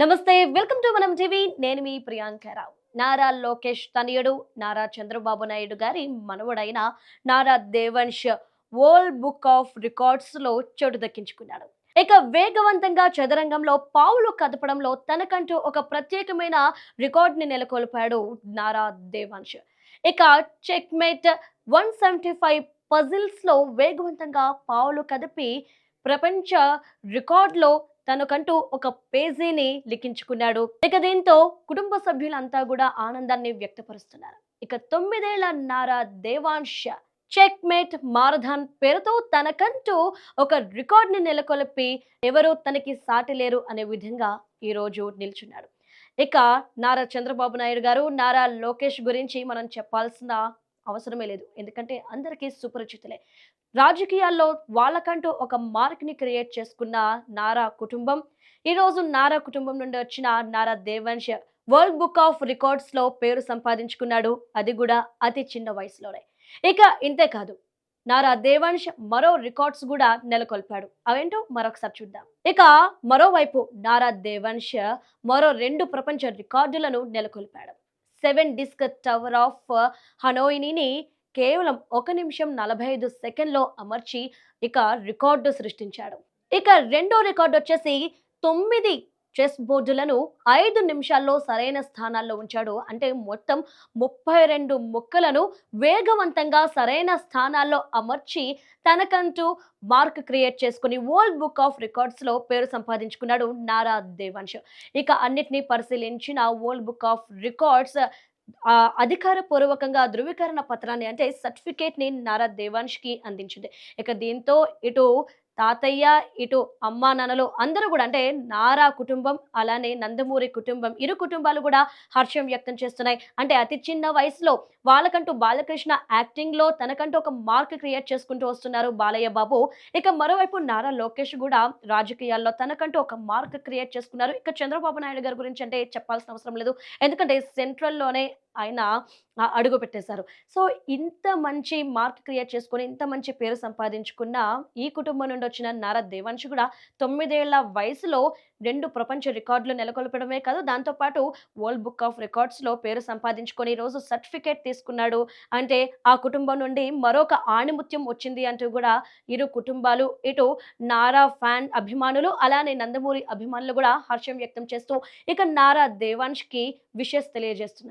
నమస్తే welcome to మనం TV. నేను మీ ప్రియాంకరావు నారా లోకేష్ తనయుడు నారా చంద్రబాబు నాయుడు గారి మనవడైన Nara Devansh world book of రికార్డ్స్లో చోటు దక్కించుకున్నాడు. ఇక వేగవంతంగా చదరంగంలో పావులు కదపడంలో తనకంటూ ఒక ప్రత్యేకమైన రికార్డ్ని నెలకొల్పాడు నారా దేవంశ్ ఇక చెక్మేట్ వన్ సెవెంటీ ఫైవ్ పజిల్స్లో వేగవంతంగా పావులు కదిపి ప్రపంచ రికార్డులో తనకంటూ ఒక పేజీని లిఖించుకున్నాడు. ఇక దీంతో కుటుంబ సభ్యులంతా కూడా ఆనందాన్ని వ్యక్తపరుస్తున్నారు. ఇక తొమ్మిదేళ్ళ Nara Devansh checkmate marathon పేరుతో తనకంటూ ఒక రికార్డ్ని నెలకొల్పి ఎవరూ తనకి సాటి లేరు అనే విధంగా ఈ రోజు నిల్చున్నాడు. ఇక నారా చంద్రబాబు నాయుడు గారు నారా లోకేష్ గురించి మనం చెప్పాల్సిన అవసరమే లేదు. ఎందుకంటే అందరికీ సుపరిచితులే. రాజకీయాల్లో వాళ్ళకంటూ ఒక మార్క్ని క్రియేట్ చేసుకున్న నారా కుటుంబం ఈ రోజు నారా కుటుంబం నుండి వచ్చిన Nara Devansh world book of రికార్డ్స్లో పేరు సంపాదించుకున్నాడు. అది కూడా అతి చిన్న వయసులోనే. ఇక ఇంతే కాదు. నారా దేవాన్ష్ మరో రికార్డ్స్ కూడా నెలకొల్పాడు. అవేంటో మరొకసారి చూద్దాం. ఇక మరోవైపు నారా దేవాన్ష్ మరో రెండు ప్రపంచ రికార్డులను నెలకొల్పాడు. సెవెన్ డిస్క్ టవర్ ఆఫ్ హనోయిని కేవలం ఒక నిమిషం నలభై ఐదు సెకండ్లో అమర్చి ఇక రికార్డు సృష్టించాడు. ఇక రెండో రికార్డు వచ్చేసి తొమ్మిది చెస్ బోర్డులను ఐదు నిమిషాల్లో సరైన స్థానాల్లో ఉంచాడు. అంటే మొత్తం ముప్పై రెండు ముక్కలను వేగవంతంగా సరైన స్థానాల్లో అమర్చి తనకంటూ మార్క్ క్రియేట్ చేసుకుని వరల్డ్ బుక్ ఆఫ్ రికార్డ్స్లో పేరు సంపాదించుకున్నాడు నారా దేవాన్ష్. ఇక అన్నిటినీ పరిశీలించిన వరల్డ్ బుక్ ఆఫ్ రికార్డ్స్ అధికారపూర్వకంగా ధృవీకరణ పత్రాన్ని అంటే సర్టిఫికేట్ని నారా దేవాన్ష్కి అందించింది. ఇక దీంతో ఇటు తాతయ్య ఇటు అమ్మా నాన్నలు అందరూ కూడా అంటే నారా కుటుంబం అలానే నందమూరి కుటుంబం ఇరు కుటుంబాలు కూడా హర్షం వ్యక్తం చేస్తున్నాయి. అంటే అతి చిన్న వయసులో వాళ్ళకంటూ బాలకృష్ణ యాక్టింగ్లో తనకంటూ ఒక మార్క్ క్రియేట్ చేసుకుంటూ వస్తున్నారు బాలయ్య బాబు. ఇక మరోవైపు నారా లోకేష్ కూడా రాజకీయాల్లో తనకంటూ ఒక మార్క్ క్రియేట్ చేసుకున్నారు. ఇక చంద్రబాబు నాయుడు గారి గురించి అంటే చెప్పాల్సిన అవసరం లేదు. ఎందుకంటే సెంట్రల్లోనే ఆయన అడుగు పెట్టేశారు. సో ఇంత మంచి మార్క్ క్రియేట్ చేసుకొని ఇంత మంచి పేరు సంపాదించుకున్న ఈ కుటుంబం నుండి వచ్చిన నారా దేవాన్షి కూడా తొమ్మిదేళ్ళ వయసులో రెండు ప్రపంచ రికార్డులు నెలకొల్పడమే కాదు దాంతోపాటు వరల్డ్ బుక్ ఆఫ్ రికార్డ్స్లో పేరు సంపాదించుకొని రోజు సర్టిఫికేట్ తీసుకున్నాడు. అంటే ఆ కుటుంబం నుండి మరొక ఆణిముత్యం వచ్చింది అంటూ కూడా ఇరు కుటుంబాలు ఇటు నారా ఫ్యాన్ అభిమానులు అలానే నందమూరి అభిమానులు కూడా హర్షం వ్యక్తం చేస్తూ ఇక నారా దేవాంష్కి విషెస్ తెలియజేస్తున్నారు.